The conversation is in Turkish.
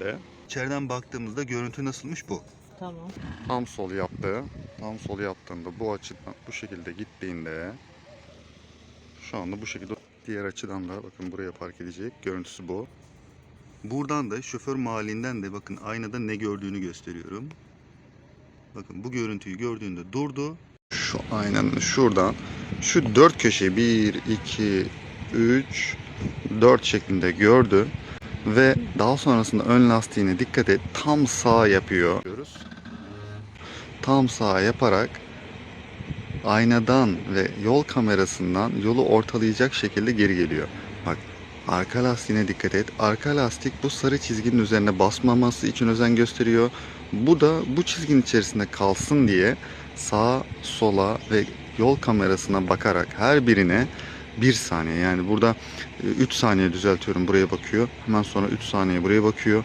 De. İçeriden baktığımızda görüntü nasılmış bu? Tamam. Tam sol yaptı. Tam sol yaptığında bu açıdan bu şekilde gittiğinde şu anda bu şekilde diğer açıdan da bakın buraya park edecek. Görüntüsü bu. Buradan da şoför mahallinden de bakın aynada ne gördüğünü gösteriyorum. Bakın bu görüntüyü gördüğünde durdu. Şu aynen şuradan şu dört köşe 1, 2, 3, 4 şeklinde gördü. Ve daha sonrasında ön lastiğine dikkat et tam sağ yapıyor. Tam sağ yaparak aynadan ve yol kamerasından yolu ortalayacak şekilde geri geliyor. Bak arka lastiğine dikkat et. Arka lastik bu sarı çizginin üzerine basmaması için özen gösteriyor. Bu da bu çizginin içerisinde kalsın diye sağa sola ve yol kamerasına bakarak her birine bir saniye yani burada 3 saniye düzeltiyorum buraya bakıyor. Hemen sonra 3 saniye buraya bakıyor.